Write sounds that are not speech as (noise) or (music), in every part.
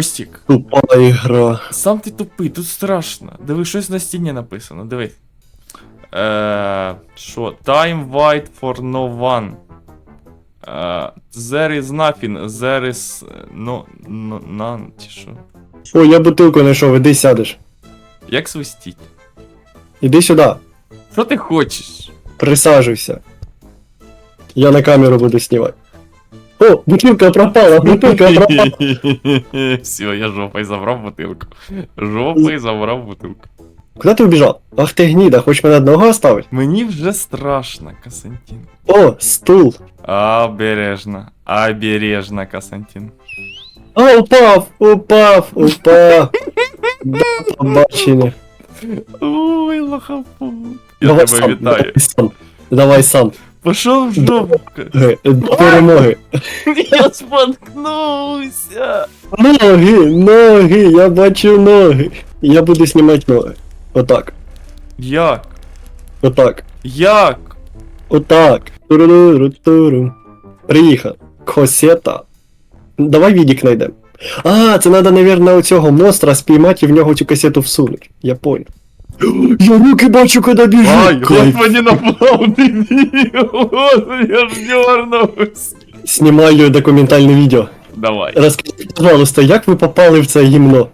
Костік, Тупа ігра. сам ти тупий, тут страшно. Диви, щось на стіні написано, диви. Е, Що? Time white for no one. Е, there is nothing, there is no, no, none, чи що? О, я бутилку знайшов, іди сядеш. Як свистіть? Іди сюди, Що ти хочеш? присаджуйся. Я на камеру буду знімати. О, бутилка пропала, бутилка (laughs) пропала. Все, я жопой забрав бутилку. Жопой забрав бутилку. Куди ти убіжав? Ах ти гніда, хочеш мене одного оставити? Мені вже страшно, Костянтин. О, стул. Обережно, обережно, Костянтин. А, упав, упав, упав. До побачення. Ой, лохапут. Я Давай тебе сам, вітаю. давай сам. Давай сам. Пошов в жопу. До перемоги. Я споткнувся. Ноги, ноги, я бачу ноги. Я буду знімати ноги. Отак, Як? отак, Як? отак. Туру-ру-туру. Приїхав. Косета. Давай відік знайдемо. А, це треба, мабуть, оцього монстра спіймати і в нього цю касету всунути. Я понял. Я руки бачу, коли біжу. Ай, господи, напав Господи, я ж дернувся. Знімаю документальне відео. Давай. Розкажіть, пожалуйста, як ви попали в це гімно?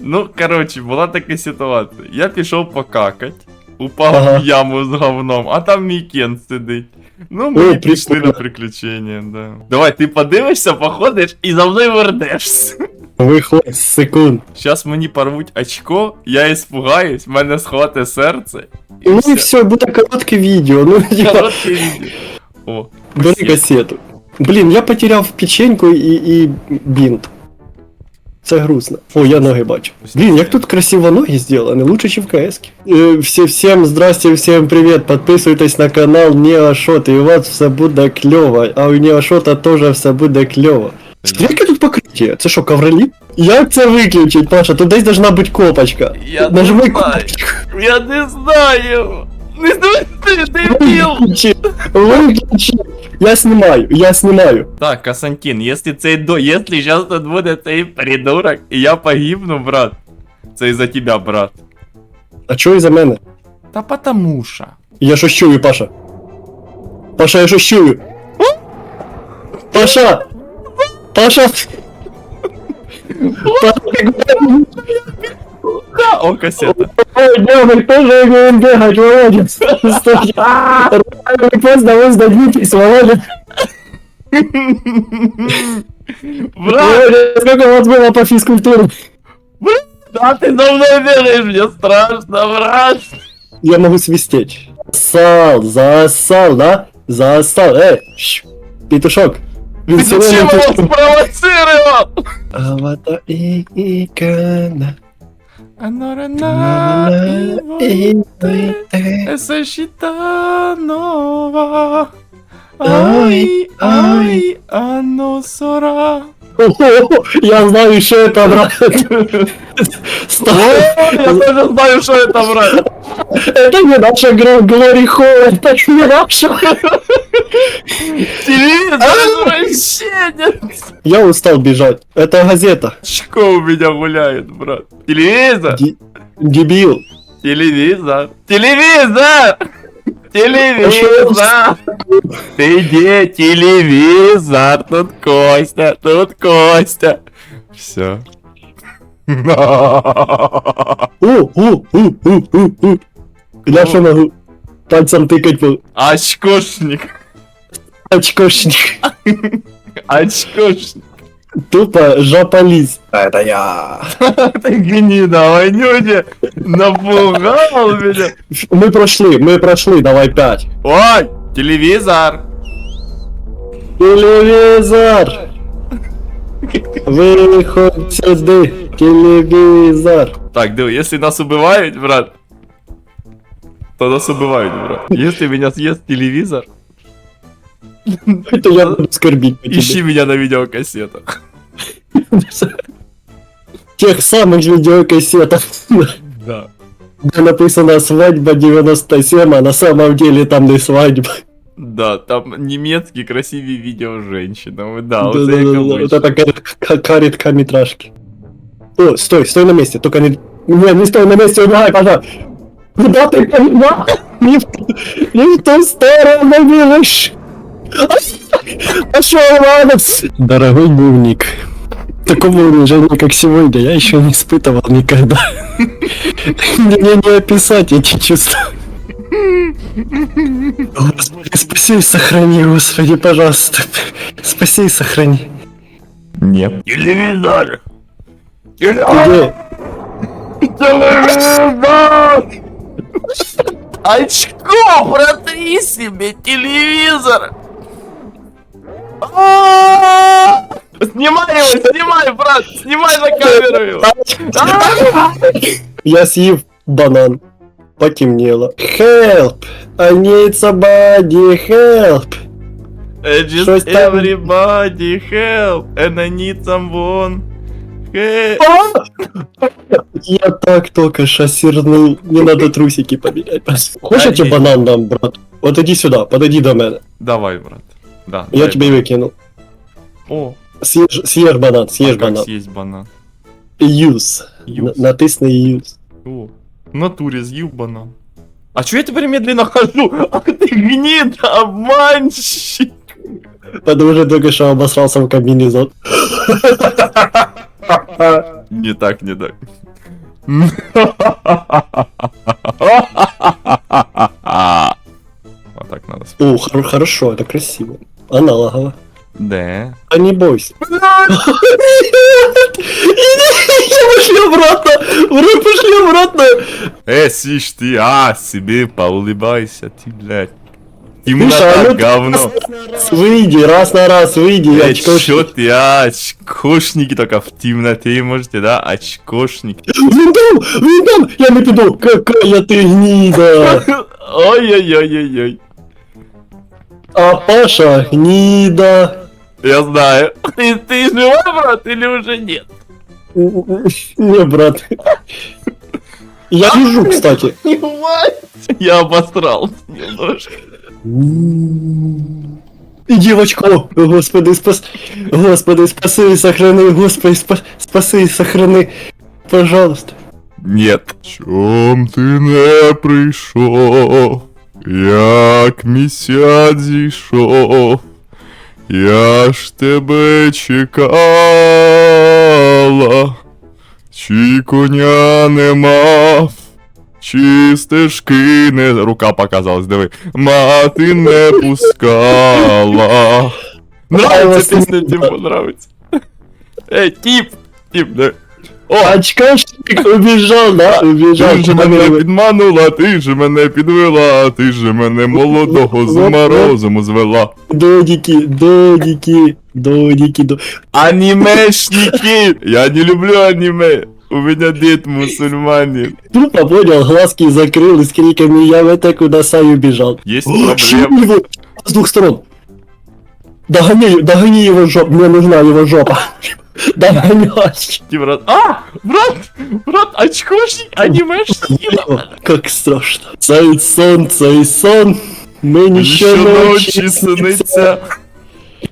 Ну, коротше, була така ситуація. Я пішов покакать, упав Ага. в яму з говном, а там мій Кен сидить. Ну, ми Ой, пішли прикольно. на приключення, да. Давай, ти подивишся, походиш і за мною вернешся. Виходь з секунд. Щас мені порвуть очко, я іспугаюсь, мене схвате серце. І Ну і все. все, буде коротке відео. Ну, типа, Коротке відео. О, бери спасибо. кассету. Блін, я потеряв печеньку і, і бінт. Це грустно. О, я ноги бачу. Блін, як тут красиво ноги зроблені, лучше, ніж в КС. Е, всі, всім здрасте, всім привіт. Підписуйтесь на канал Неошот, і у вас все буде кльово. А у Неошота теж все буде кльово. Яке тут покриття? Це що, ковроліп? Як це виключить, Паша? Тут десь должна бути копочка. Я не Нажми знаю. копочку. Я не знаю. Не знаю, ти дебіл. Выключи, выключи. Я снимаю, я снимаю. Так, Касантин, если цей до, если сейчас тут буде цей придурок, і я погибну, брат. Це із-за тебя, брат. А чого із-за мене? Та потому що. Я щось чую, Паша. Паша, я щось чую. Паша! Паша! Да, о, кассета. Ой, тоже умеет бегать, Володя. Реквест вас дадитесь, Володя. Брат, Володя, сколько у вас было по физкультуре? да ты за мной бегаешь, мне страшно, брат. Я могу свистеть. Засал, засал, да? Засал. Эй, петушок. Ты зачем его спровоцировал? Авата и икана. Esa shitanova Ай, ай, ано сора О, Я знаю, что это, брат. Я тоже знаю, что это, брат Это не наша Glory Hall, это не наша. Телевизор извращенец Я устал бежать. Это газета. Очко у меня гуляет, брат Телевизор Ди- Дебил. Телевизор Телевизор Телевизор Ты где телевизор? Тут Костя, тут Костя. Все. У, у, у, у, у, у. Я что могу? Пальцем тыкать был. Очкошник. Очкошник. (laughs) Очкошник. Тупо жаполиз. Это я. (laughs) Ты гнида, вонюня. Напугал меня. Мы прошли, мы прошли, давай пять. Ой, телевизор. Телевизор! Виходь сюди, телевізор. Так, диви, если нас убивают, брат, то нас убивают, брат. Если меня съест телевизор, Это я буду скорбить по ищи меня на видеокассетах. Тех самых видеокассетах, Да. где написано свадьба 97, а на самом деле там не свадьба. Да, там немецкие красивые видео с женщинами. Да, вот это как- как карит метражки. О, стой, стой на месте, только не... Не, не стой на месте, убегай, пожалуйста. Куда ты в, не в ту сторону бежишь. Пошел, Иванов. Дорогой дневник. Такого унижения, как сегодня, я еще не испытывал никогда. Мне не описать эти чувства. Господи, спаси и сохрани, Господи, пожалуйста. Спаси и сохрани. Нет. Телевизор! Где? Телевизор! Очко, протри себе телевизор! А! Снимай его, снимай, брат, снимай на камеру его! (laughs) Я съев банан. Потемнело. Help! I need somebody, help! Just там- everybody help, and I need someone. Help. (laughs) Я так только шассирнул. Не надо трусики поменять. Хочешь я Подожди. банан дам, брат? Вот иди сюда, подойди до мене. Давай, брат. Да. Я дай тебе банан. выкинул. О, Съешь, съешь банан, а съешь как банан. съесть банан? Н- Натисни use. О, в натуре съел банан. А чё я теперь медленно хожу? Ах ты гнида, обманщик! Потому что только что обосрался в комбинезон. (laughs) Не так, не так. (laughs) Вот так надо. О, хор- хорошо, это красиво. Аналогово. Да. А не бойся. (laughs) Пошли обратно! Ура, пошли обратно! Э, сишь ты, а, себе поулыбайся, ты, блядь. Темнота, ну говно. Выйди, раз на раз, выйди, Э, очко. чё ты, а, очкошники только в темноте можете, да, очкошники. Виндом! Виндом! Я не піду! Какая ты гнида! (laughs) Ой-ой-ой-ой-ой. А Паша гнида! Я знаю. (laughs) Ты, ты живой, брат, или уже нет? Не, брат. Я лежу, кстати. (laughs) Я обосрал немножко. Иди в очко! Господи, спас... Господи, спаси и сохрани! Господи, спа... спаси и сохрани! Пожалуйста. Нет. Чом ти не прийшов? Як місяць зійшов? Я ж тебе чекала, чи коня не мав, чи стежки не. Рука показалась, диви. Мати не пускала. Нравится песня, Тиму, нравится. Эй, тип! Тип, да. О, Очкашник убежал, да? Убежал. ти ж мене підманула, ти ж мене підвела, ти ж мене молодого з морозом звела. Додики, додики, додики, до... Анимешники! Я не люблю аниме. У меня дед мусульманин. Тупо понял, глазки закрыл и с криками «Я в это куда сай убежал». Есть проблема. с двух сторон. Догони, догони его жопу, мне нужна его жопа. Догонять. брат. А! Брат! Брат, очкошник, анимешник. Как страшно. Цей сон, цей сон. Мені Що ночі сниться,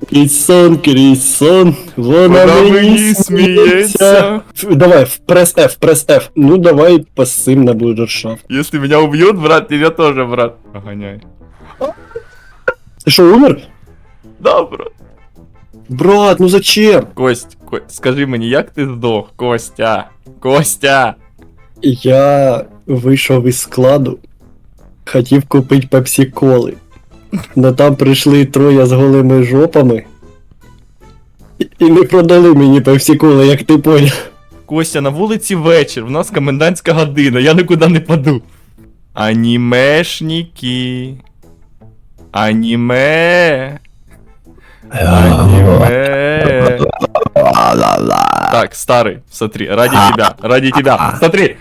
Крізь сон, крізь сон, вона, вона мені мені сміється. Ф- Давай, в пресс F, пресс F. Ну давай посым на бургершафт. Если меня убьют, брат, тебя тоже, брат. Огоняй. Ты что, умер? Да, брат. Брат, ну зачем? Кость, Кость, скажи мені, як ти здох, Костя? Костя! Я вийшов із складу, хотів купити пепсі коли. Но там прийшли троє з голими жопами. І- І не продали мені пепсі коли, як ти поняв. Костя, на вулиці вечір, в нас комендантська година, я нікуди не паду. Анімешники. Аніме. Аніме. Так, старый, смотри, ради тебя, ради тебя, смотри.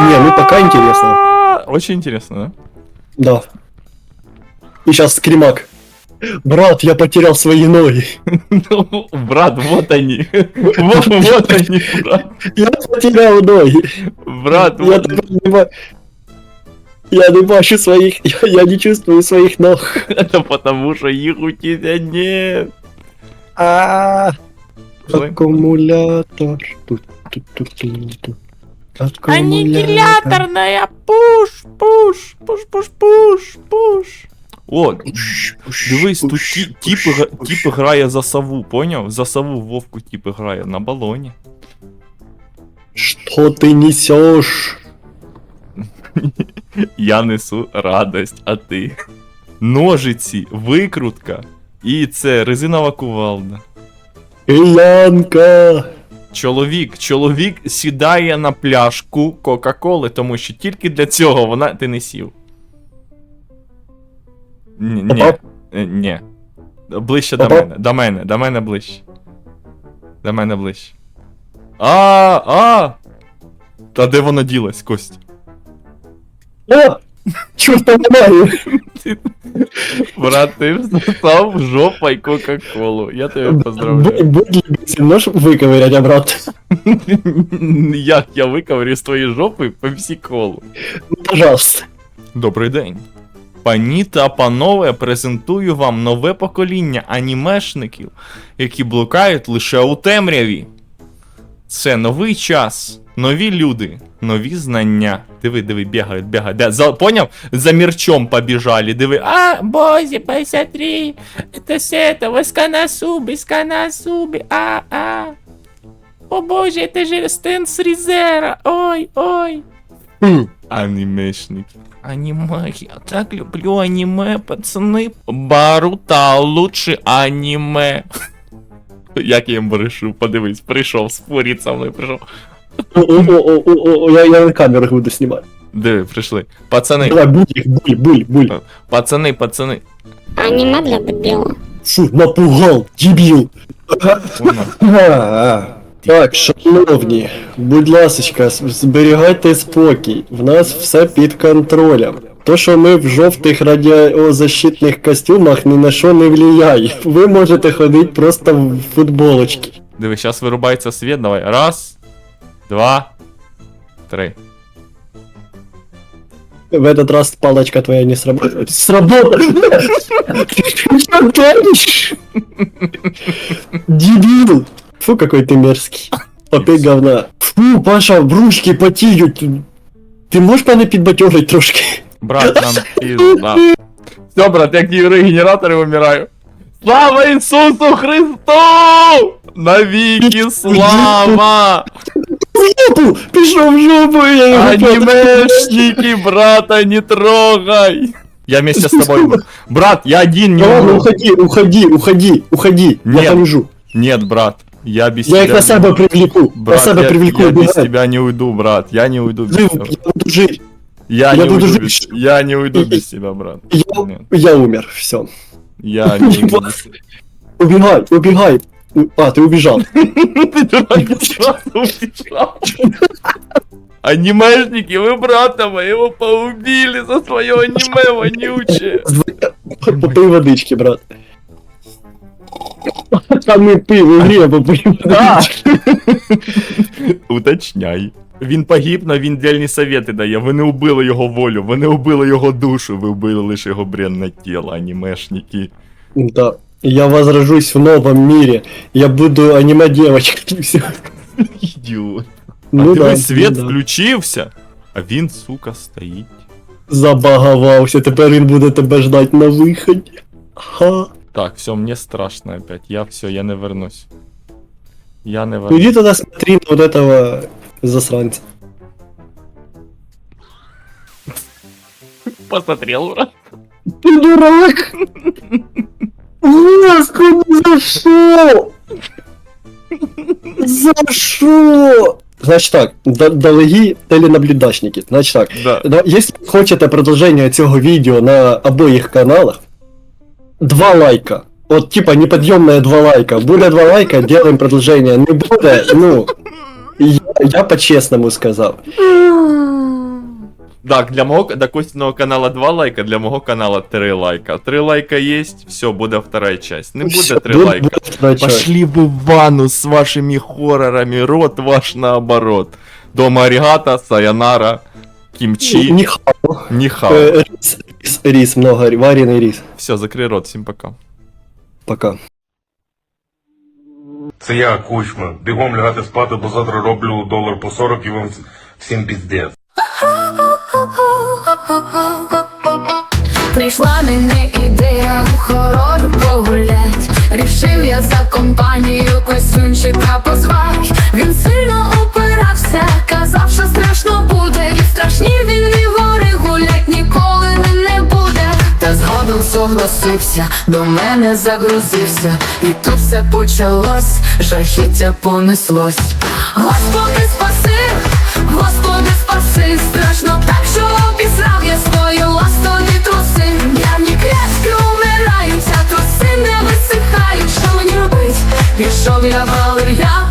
Не, ну пока интересно. Очень интересно, да? Да. І зараз скрімак. Брат, я потерял свои ноги. (laughs) Ну, брат, вот они. Вот, вот они, брат. Я потерял ноги. Брат, Я вот тепер не ба- Я не бачу своих, я, я не чувствую своих ног. (laughs) это потому, что их у тебя нет. А, Пішли. аккумулятор. Тут, тут, тут, тут, тут. Аккумулятор. Аннигиляторная пуш, пуш, пуш, пуш, пуш, пуш. О, дивись, тут ті- тіп, гра- тіп грає за сову, поняв? За сову Вовку тіп грає на балоні. Что ты несешь? (laughs) Я несу радость, а ти. Ножиці, викрутка. І це резинова кувалда. Янка. Чоловік, чоловік сідає на пляшку Кока-Коли, тому що тільки для цього вона ти не сів. Ні, ні, е, ні. Ближче до мене, до мене, до мене ближче. До мене ближче. А, а! Та де воно ділось, Кость? Чорта немає. Брат, ти всосав жопой Кока-Колу. Я тебе поздравляю. будь любезен, можешь выковырять обратно? Як я виковрю з твоєї жопи пепсі-колу. Ну, Пожалуйста. Добрий день. Пані та панове, презентую вам нове покоління анімешників, які блукають лише у темряві. Це новий час, нові люди, нові знання. Диви, диви, бігають, бігають. Де, за, поняв? За мірчом побіжали. Диви. А, бозі, посмотри, это все, это восконосуби, сконосуби, а, а. О боже, это же Стэн Сризера, ой, ой. Хм. Анімешники. Аніме, я так люблю аніме, пацани. Барута лучше аніме. Як я їм брешу, подивись, прийшов, спорить со мною прийшов. О, о, о, о, о, о, я, я на камеру буду снимать. Диви, прийшли. Пацани, Давай, буль их, буль, буль, буль. пацани, пацани. Аниме для дебила. Фу, напугал. А, Так, шановні, будь ласочка, зберігайте спокій. В нас все під контролем. То, що ми в жовтих радіозащитних костюмах ні на що не влияє. Ви можете ходити просто в футболочці. Диви, зараз вирубається світ, давай. Раз, два, три. В этот раз палочка твоя не сработает. Сработала! Ты что тянешь? Дебил! Фу, какой ты мерзкий. Опять говна. Фу, Паша, бручки потіють. Ти можеш мене підбатьорить трошки? Брат, нам пізда. Все, брат, як ті регенератори вмираю. Слава Ісусу Христу! Навіки слава! В жопу! Пішов в жопу, я його Анимешники, брата, не трогай! Я вместе с тобой. буду. Брат, я один не Ну ладно, умру. уходи, уходи, уходи, уходи. Нет. Я полежу. Нет, брат, я без Я их тебя... на себя привлеку. На Брат, себя я, привлеку, я без убегай. тебя не уйду, брат. Я не уйду без Жив, тебя. я буду жить. Я, я не буду уйду жить. без... Я не уйду без тебя, брат. Я, Нет, я умер, все. я (laughs) не уйду без. Убегай, убегай. У- А, ты убежал. (laughs) Ты дурак, сразу убежал. Анимешники, вы брата моего поубили за свое аниме вонючее. Попий водички, брат. А не пий в ігрі, а попий Да. водички. (laughs) Уточняй. Він погиб, но він дельні совєти дає. Ви не убили його волю, ви не убили його душу, ви вбили лише його бренне тіло, анімешники. Да. Я возрожусь в новом мире. Я буду аниме-девочкой. (laughs) Все. Ідіот. А Ну диви, да, світ ну да. включився, а він, сука, стоїть. Забагавався, тепер він буде тебе ждать на виході. Ха. Так, все, мені страшно опять. Я все, я не вернусь. Я не Ну вернусь. иди туда смотри на вот этого засранца. Посмотрел, брат. Ты дурак! Господи, за что? За что? Значит так, д- дорогі теленаблюдачники, значить так, Да. да, якщо хочете продовження цього відео на обоїх каналах, два лайка. От типа неподъемное два лайка. Буде два лайка, делаем продолжение. Не буде, ну. Я, я по-чесному сказав. Так, для мого для Костяного канала 2 лайка, для мого канала 3 лайка. 3 лайка есть, все, буде вторая часть. Не буде 3 Буде- лайка. Пошли вы в ванну с вашими хоррорами, рот ваш наоборот. Дома аригата, сайонара, кимчи, Ніхао. нихао. Е, Рис, рис, рис, много, варений рис. Все, закрой рот, всем пока. Пока. Це я, Кучма. Бігом лягати спати, бо завтра роблю долар по 40 і вам всім піздець. Прийшла мені ідея в хорор погулять Рішив я за компанію костюнчика позвать Він сильно опирався, казав, що страшно буде І страшні він і Згодом согласився, до мене загрузився І тут все почалось, жахіття понеслось Господи, спаси, Господи, спаси, страшно так, що обіцяв я свої ластові труси. Нервні клятки умирають, а труси не висихають. Що мені робить? Пішов я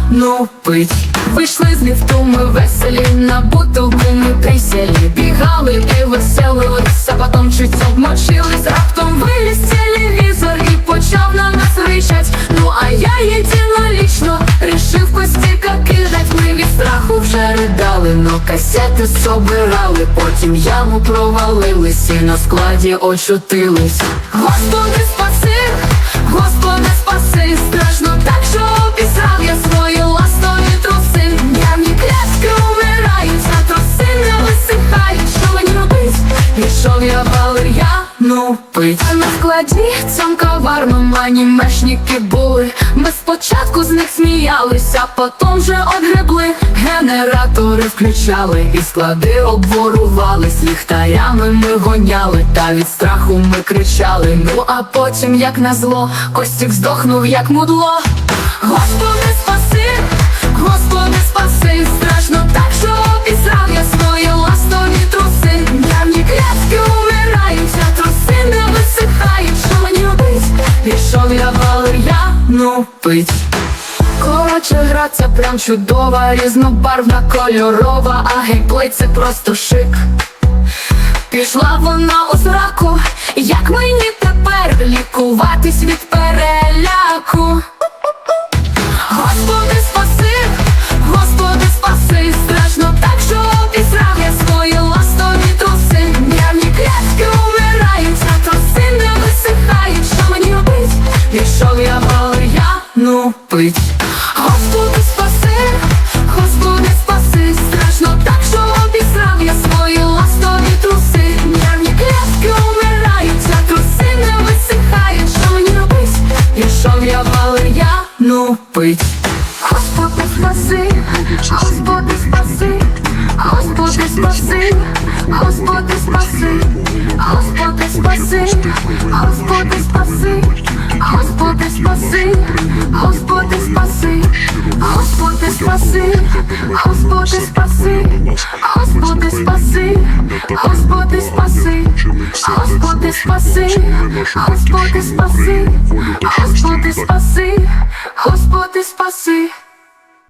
валер'яну пить. Вийшли з ліфту ми веселі, на бутилку ми присілі. Бігали і веселились, а потім чуть обмочились. Раптом виліз телевізор і почав на нас ричать. Ну а я єдинолічно рішив костіка кидать. Ми від страху вже ридали, но касети собирали. Потім яму провалились і на складі очутились. Господи, валер'яну пить. А на складі цьому коварному анімешники були. Ми спочатку з них сміялися, потім вже одгребли. Генератори включали і склади обворувались. Ліхтарями ми гоняли, та від страху ми кричали. Ну а потім, як назло, Костік здохнув, як мудло. Господи, спаси, Господи, спаси, Пішов я валер'яну пить. Коротше, гра ця прям чудова, різнобарвна, кольорова, а геймплей це просто шик. Пішла вона у зраку, як мені тепер лікуватись від переляку. Валер'яну. Господи, спаси, Господи, спаси, страшно так, що обіцяв я свої ластові труси. Нервні клятки умирають, а труси не висихають. Що мені робить? Пішов я валер'яну пить. Господи, спаси, Господи, спаси, Господи, спаси, Господи, спаси, Господи, спаси, Господи, спаси, Господи, спаси, Господи, спаси, Господи, спаси, Господи, спаси, Господи, спаси, Господи, спаси, Господи, спаси, Господи, спаси, Господи, спаси, Господи, спаси.